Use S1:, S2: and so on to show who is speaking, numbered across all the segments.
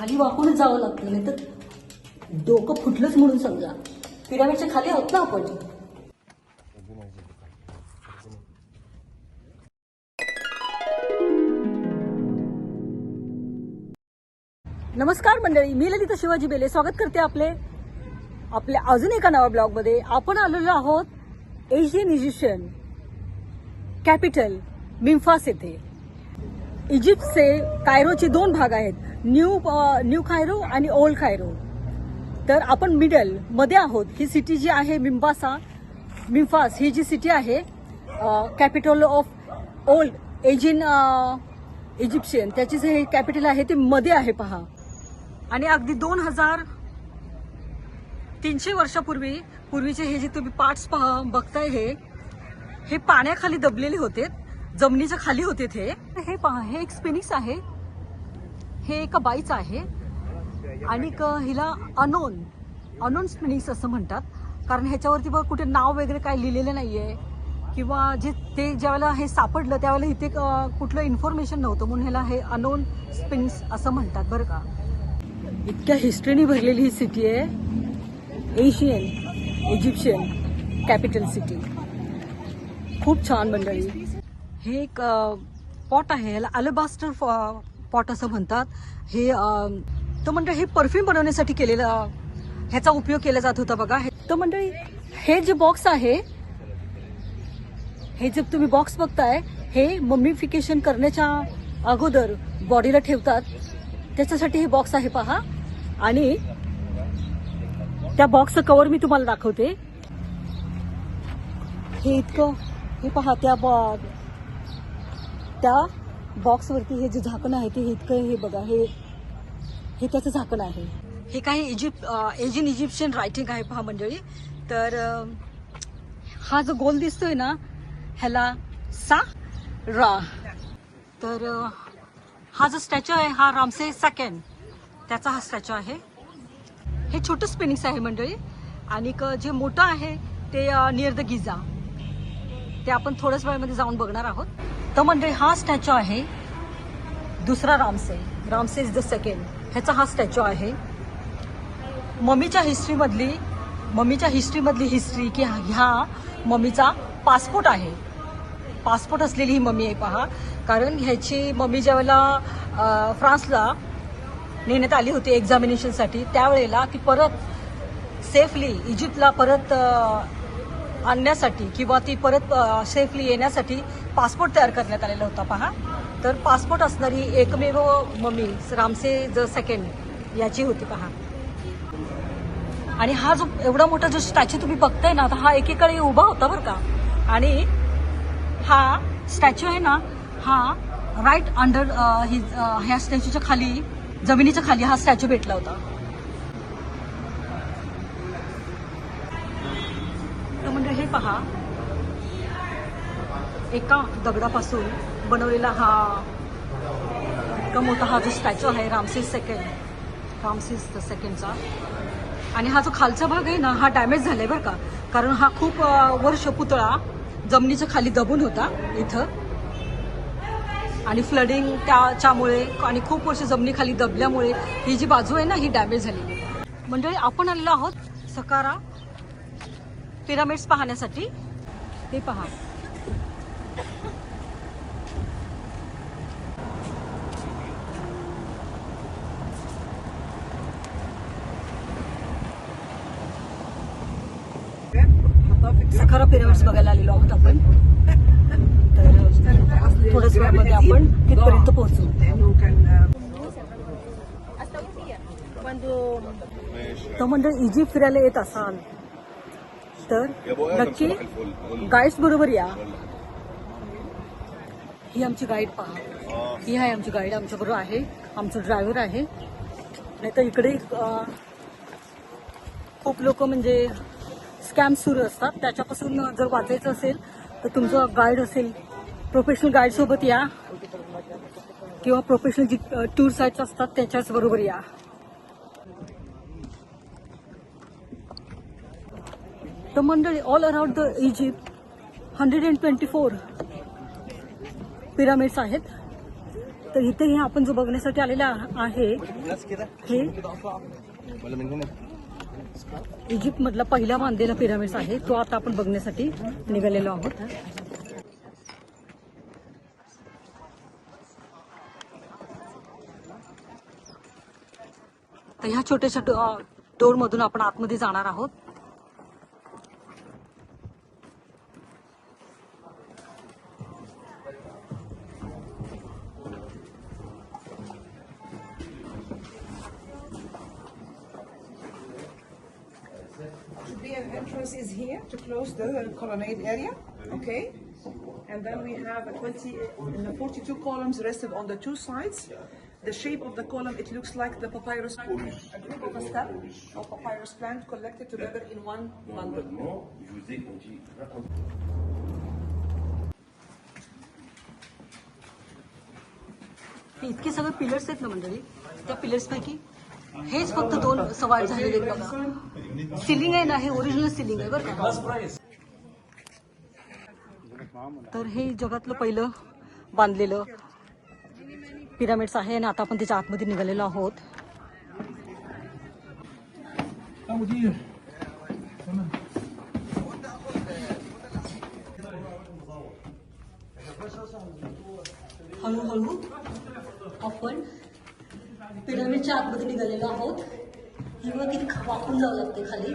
S1: खाली वाकूनच जावं लागतं नाही तर डोकं फुटलंच म्हणून समजा. पिरामिडच्या खाली आहोत ना आपण? नमस्कार मंडळी मी ललिता शिवाजी बेले. स्वागत करते आपले आपल्या अजून एका नव्या ब्लॉगमध्ये. आपण आलेलो आहोत एशियन इजिप्शियन कॅपिटल मिम्फास येथे. इजिप्तचे कायरोचे दोन भाग आहेत. न्यू न्यू खायरो आणि ओल्ड खायरो. तर आपण मिडलमध्ये आहोत. ही सिटी जी आहे मिम्बासा मिम्फास ही जी सिटी आहे कॅपिटल ऑफ ओल्ड एजिन इजिप्शियन त्याची जे हे कॅपिटल आहे ते मध्ये आहे पहा. आणि अगदी दोन हजार तीनशे वर्षापूर्वी पूर्वीचे हे जे तुम्ही पार्ट्स पहा बघताय हे हे पाण्याखाली दबलेले होते जमिनीच्या खाली होते ते. हे पहा हे एक स्पिनिक्स आहे. हे एका बाईचं आहे. आणि हिला अनोन अनोन स्पिनिक्स असं म्हणतात. कारण ह्याच्यावरती बघ कुठे नाव वगैरे काय लिहिलेलं नाही आहे किंवा जे ते ज्यावेळेला हे सापडलं त्यावेळेला इथे क- कुठलं इन्फॉर्मेशन नव्हतं. म्हणून ह्याला हे अनोन स्पिनिक्स असं म्हणतात बरं का. इतक्या हिस्ट्रीनी भरलेली ही सिटी आहे. Asian Egyptian capital city. खूप छान मंडळी. हे एक पॉट आहे. ह्याला अलेबास्टर पॉट असं म्हणतात. हे तर मंडळी हे परफ्यूम बनवण्यासाठी केलेला ह्याचा उपयोग केला जात होता बघा. हे- तर मंडळी हे जे बॉक्स आहे हे जे तुम्ही बॉक्स बघताय हे मम्मीफिकेशन करण्याच्या अगोदर बॉडीला ठेवतात. त्याच्यासाठी हे बॉक्स आहे पहा. आणि त्या बॉक्सचं कवर मी तुम्हाला दाखवते. हे इतकं हे पहा त्या बॉ त्या बॉक्सवरती हे जे झाकण आहे ते इतकं हे बघा हे हे त्याचं झाकण आहे. हे काही इजिप्त एजिन इजिप्शियन रायटिंग आहे पहा मंडळी. तर हा जो गोल दिसतोय ना ह्याला सा रा. तर हा जो स्टॅच्यू आहे हा रामसे सेकंड त्याचा हा स्टॅच्यू आहे. हे छोटं स्पिनिंग्स आहे मंडळी. आणि जे मोठं आहे ते नियर द गिझा ते आपण थोड्याच वेळामध्ये जाऊन बघणार आहोत. तर म्हणजे हा स्टॅच्यू आहे दुसरा Ramses. Ramses is the second ह्याचा हा स्टॅच्यू आहे. मम्मीच्या हिस्ट्रीमधली मम्मीच्या हिस्ट्रीमधली हिस्ट्री की ह्या मम्मीचा पासपोर्ट आहे. पासपोर्ट असलेली ही मम्मी आहे पहा. कारण ह्याची मम्मी ज्यावेळेला फ्रान्सला नेण्यात आली होती एक्झामिनेशनसाठी त्यावेळेला ती परत सेफली इजिप्तला परत आणण्यासाठी किंवा ती परत सेफली येण्यासाठी पासपोर्ट तयार करण्यात आलेला होता. पहा. तर पासपोर्ट असणारी एकमेव मम्मी रामसे ज सेकंड याची होती पहा. आणि हा जो एवढा मोठा जो स्टॅच्यू तुम्ही बघताय ना हा एकीकडे उभा होता बरं का. आणि हा स्टॅच्यू आहे ना हा राईट अंडर ही ह्या स्टॅच्यूच्या खाली जमिनीच्या खाली हा स्टॅच्यू भेटला होता तर म्हणजे हे पहा. एका दगडापासून बनवलेला हा इतका मोठा हा जो स्टॅच्यू आहे रामसेस सेकंड रामसेस द सेकंडचा आणि हा जो खालचा भाग आहे ना हा डॅमेज झालाय बरं का. कारण हा खूप वर्ष पुतळा जमिनीच्या खाली दबून होता इथं. आणि फ्लडिंग त्याच्यामुळे आणि खूप वर्ष जमिनीखाली दबल्यामुळे ही जी बाजू आहे ना ही डॅमेज झाली मंडळी आपण आलेलो आहोत सकारा पिरामिड्स पाहण्यासाठी? हे पहा. सखारा पिरामिड्स बघायला आलेलो आहोत आपण. तर थोड्याच वेळामध्ये आपण तिथपर्यंत पोहोचू. तर म्हणजे इजिप्त फिरायला येत असाल. तर नक्की गाईड्स बरोबर या. ही आमची गाईड पहा. ही आहे आमची गाईड आमच्या बरोबर आहे. आमचं ड्रायव्हर आहे. नाही तर इकडे खूप लोक म्हणजे स्कॅम सुरू असतात. त्याच्यापासून जर वाचायचं असेल तर तुमचं गाईड असेल. प्रोफेशनल गाईड सोबत या. किंवा प्रोफेशनल जी टूर साईट्स असतात त्याच्याच बरोबर या. the mandali all around the Egypt 124 pyramids आहेत तर इथे हे आपण जो बघण्यासाठी आलेला आहे हे इजिप्त मधला पहिला बांधलेला पिरामिड्स आहे. तो आता आपण बघण्यासाठी निघालेलो आहोत. तर ह्या छोट्याशा डोरमधून आपण आतमध्ये जाणार आहोत.
S2: is here to close the colonnade area, okay? And then we have a 20, and the 42 columns rested on the two sides. The shape of the column, it looks like the papyrus, a group of a stem of papyrus plant collected together in one bundle.
S1: हे इतके सगळे pillars आहेत ना मंडळी त्या pillars पैकी हेच फक्त दोन सवाल झालेले बघा. सिलिंग आहे ना हे ओरिजिनल सिलिंग आहे बरं का? तर हे जगातलं पहिलं बांधलेलं पिरामिड्स आहे आणि आता आपण त्याच्या आतमध्ये निघालेलो आहोत. हळूहळू आपण पिरामिडच्या आतमध्ये निघालेलो आहोत. किंवा किती वापरून वाकून जावं लागते खाली.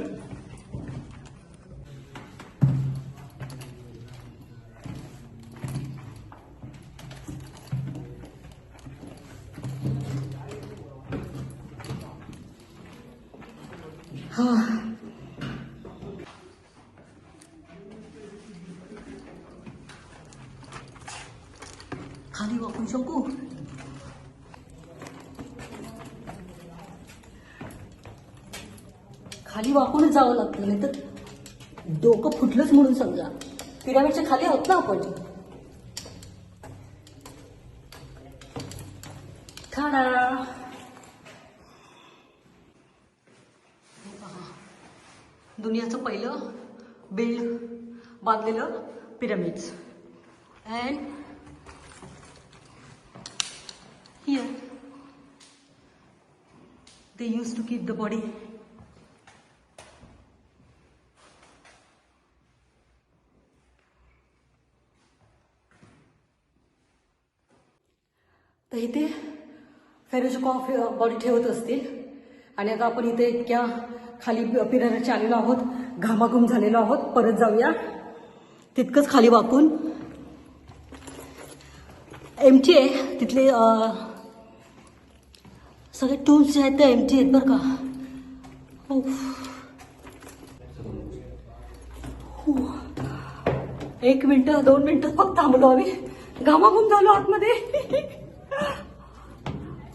S1: हा खाली वाकून शकू खाली वाकूनच जावं लागतं नाही तर डोकं फुटलंच म्हणून समजा. पिरामिडच्या खाली आहोत ना आपण? खाडा. दुनियाचं पहिलं बिल्ड बांधलेलं pyramids. And Here, they use to keep the body तर इथे फेरोज कॉफ बॉडी ठेवत असतील. आणि आता आपण इथे इतक्या खाली पिरायचे आलेलो आहोत. घामाघूम झालेलो आहोत. परत जाऊया. तितकंच खाली वाकून. एमटी आहे तिथले सगळे टूल्स जे आहेत ते एमटी आहेत बरं का. उफ. एक मिनटं दोन मिनटं फक्त थांबलो आम्ही. घामाघूम झालो आतमध्ये.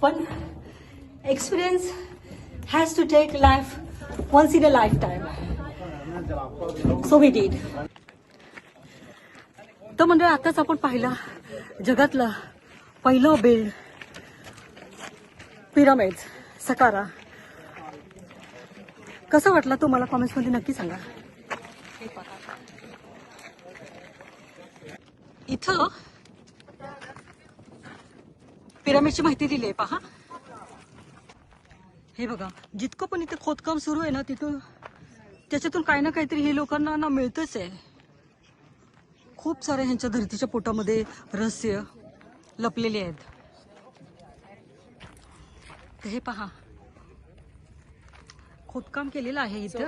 S1: पण experience has to take life once in a lifetime so we did तर म्हणजे आताच आपण पाहिलं जगातला पहिलं बिल्ड पिरामिड्स सकारा. कसं वाटलं तो मला कॉमेंट्समध्ये नक्की सांगा. इथं पिरामिडची माहिती दिली आहे पहा. हे बघा जितकं पण इथे खोदकाम सुरू आहे ना तिथून त्याच्यातून काही ना काहीतरी हे लोकांना ना मिळतच आहे. खूप सारे ह्यांच्या धरतीच्या पोटामध्ये रहस्य लपलेले आहेत. हे पहा. खोदकाम केलेलं आहे इथं.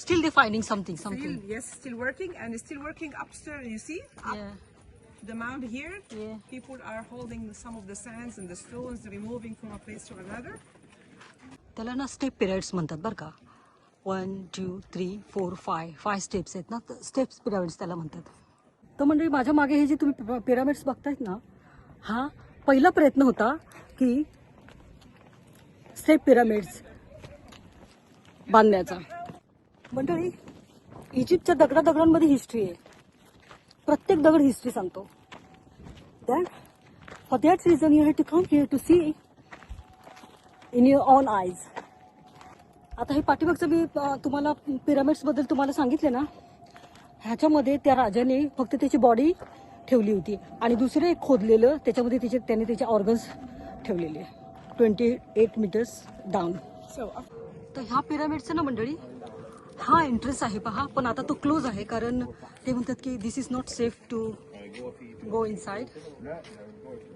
S2: Still
S1: they finding something
S2: still, yes, still working and it's still working upstairs, you see? Up the mound here.
S1: Yeah.
S2: People are holding some of the sands and the stones, removing from a place to another.
S1: त्याला ना step periods म्हणतात बरं का one two three four five five steps आहेत ना steps pyramids त्याला म्हणतात तर म्हणजे माझ्या मागे हे जे तुम्ही पिरामिड्स बघतायत ना हा पहिला प्रयत्न होता की स्टेप पिरामिड्स बांधण्याचा मंडळी इजिप्तच्या दगडा दगडांमध्ये हिस्ट्री आहे. प्रत्येक दगड हिस्ट्री सांगतो. That for that reason you have to come here to see in your own eyes आता हे पाठीमागचं मी तुम्हाला पिरामिड्सबद्दल तुम्हाला सांगितले ना ह्याच्यामध्ये त्या राजाने फक्त त्याची बॉडी ठेवली होती. आणि दुसरं एक खोदलेलं त्याच्यामध्ये त्याचे त्याने त्याचे ऑर्गन्स ठेवलेले. Twenty eight metres down
S2: So,
S1: तर ह्या पिरामिडचं ना मंडळी हा एंट्रन्स आहे पहा पण आता तो क्लोज आहे कारण ते म्हणतात की this is not safe to go inside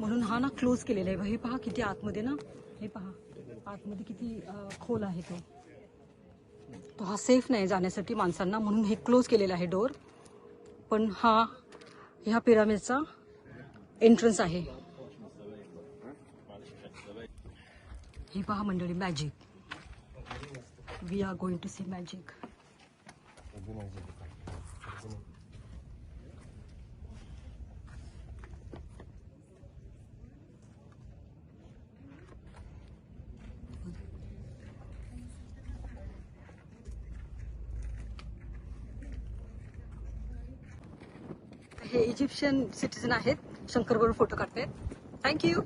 S1: म्हणून हा ना क्लोज केलेला आहे. हे पहा किती आतमध्ये ना हे पहा आतमध्ये किती खोल आहे तो. तो हा सेफ नाही जाण्यासाठी माणसांना म्हणून हे क्लोज केलेला आहे डोर पण हा ह्या पिरामिडचा एंट्रन्स आहे. हे पहा मंडळी magic we are going to see magic हे इजिप्शियन सिटीजन आहेत. शंकरगड फोटो काढतायत. थँक्यू